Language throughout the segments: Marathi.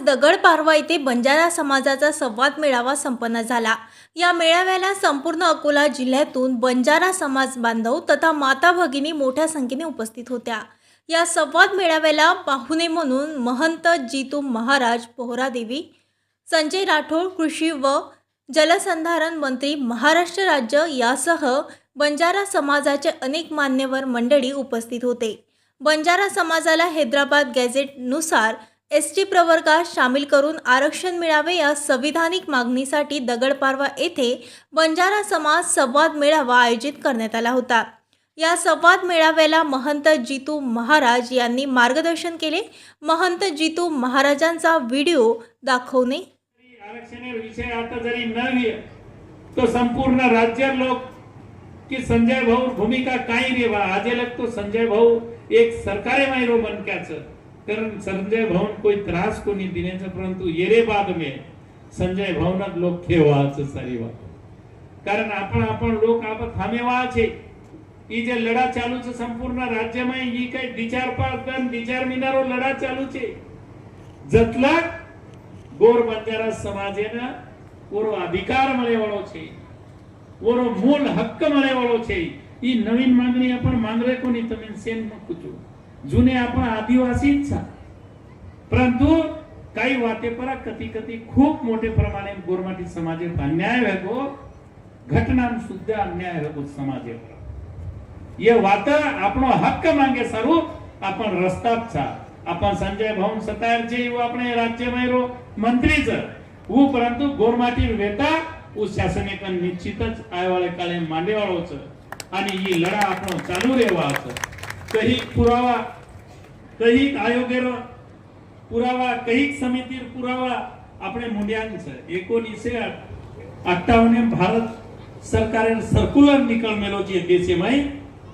दगड पारवा येथे बंजारा समाजाचा संवाद मेळावा संपन्न झाला. या मेळाव्याला संपूर्ण अकोला जिल्ह्यातून बंजारा समाज बांधव तथा माता भगिनी मोठ्या संख्येने उपस्थित होत्या. या संवाद मेळाव्याला पाहुणे म्हणून महंत जितू महाराज पोहरादेवी संजय राठोड कृषी व जलसंधारण मंत्री महाराष्ट्र राज्य यासह बंजारा समाजाचे अनेक मान्यवर मंडळी उपस्थित होते. बंजारा समाजाला हैदराबाद गॅझेटनुसार एस टी प्रवर्गात सामील करून आरक्षण मिळावे या संविधानिक मागणीसाठी दगडपारवा येथे बंजारा समाज संवाद मेळावा आयोजित करण्यात आला होता. या संवाद मेळाव्याला महंत जितू महाराज यांनी मार्गदर्शन केले. महंत जितू महाराजांचा व्हिडिओ दाखवणे. विषय आता जरी न तो संपूर्ण राज्य लोक की संजय भाऊ भूमिका काही रे बा आजे लग तो संजय भाऊ एक सरकारी मायरो बनक्याचं. कारण संजय भाऊन कोई त्रास कोणी दिण्याचं परंतु येरे बाद में संजय भाऊनच लोक खेळवाचं सारी વાત कारण आपण आपण लोक आपण थांबेवाचे ઈ જે લડા ચાલુ છે સંપૂર્ણ રાજ્યમાં ઈ કઈ વિચાર પાડતા વિચાર મિનારો લડા ચાલુ છે જતલા ગોર બંજારા સમાજેના ઓરો અધિકાર મળે વાળો છે ઓરો મૂળ હક્ક મળે વાળો છે ઈ નવીન માંગણી आपण માંગરે કોની તમે સેન મૂકું છું જૂને आपण આદિવાસી જ છા परंतु काही वाटे परा कधी कधी खूप मोठे प्रमाणे गोरमाटी समाजे अन्याय वेगो घटना सुद्धा अन्याय वेगो समाजे ये वात આપણો હક્ક માંગે સારું आपण રસ્તા જ છા आपण संजय भाऊन सतायर जे એવું આપણે રાજ્યમાં એરો મંત્રી છે હું પરંતુ ગોરમાટી વેતા હું શાસનિક નિશ્ચિત જ આયવાળે કાલે માંડેવાળો છે અને એ લડા આપણો ચાલુ રહેવા છે कहीं पुरावा कहीं आयोगेर પુરાવા કઈક સમિતિર પુરાવા આપણે મૂંડ્યાનું છે એકોનીસે અઠ્ઠાવને ભારત સરકારે સર્ક્યુલર નીકળ મેલો છે દેશેમય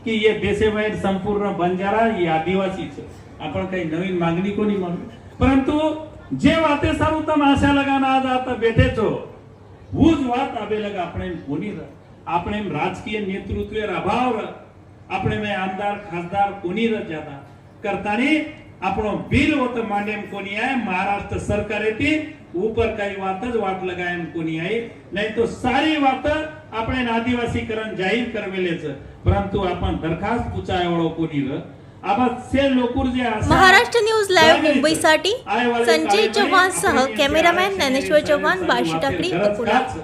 કે એ દેશેમય સંપૂર્ણ બંજારા એ આદિવાસી છે આપણે કઈ નવીન માંગણી કોની માંગણી પરંતુ જે વાતે સારું તમે આશા લગાના આજ આતા બેઠે છો હું જ વાત આબે લગ આપણે કોની આપણે રાજકીય નેતૃત્વ અભાવ આપણે મેં આમદાર ખાસદાર કોની ર જાતા કરતાની આપણો બિલ હોત માંડે એમ કોની આય મહારાષ્ટ્ર સરકારેથી ઉપર કઈ વાત જ વાટ લગાય એમ કોની આય નહીં તો સારી વાત આપણે આદિવાસીકરણ જાહેર કરવેલે છે પરંતુ आपण દરખાસ્ત પૂછાય વાળો કોની ર આવા સે લોકો જે આશા- महाराष्ट्र न्यूज लाईव्ह जागृत मुंबईसाठी आयवाले संजय काळे चव्हाण म्हणे, सह कोणी कॅमेरामॅन आरक्षण ज्ञानेश्वर विचारायचं चव्हाण वाटे बार्शी टाकळी खरंच अकोला काच.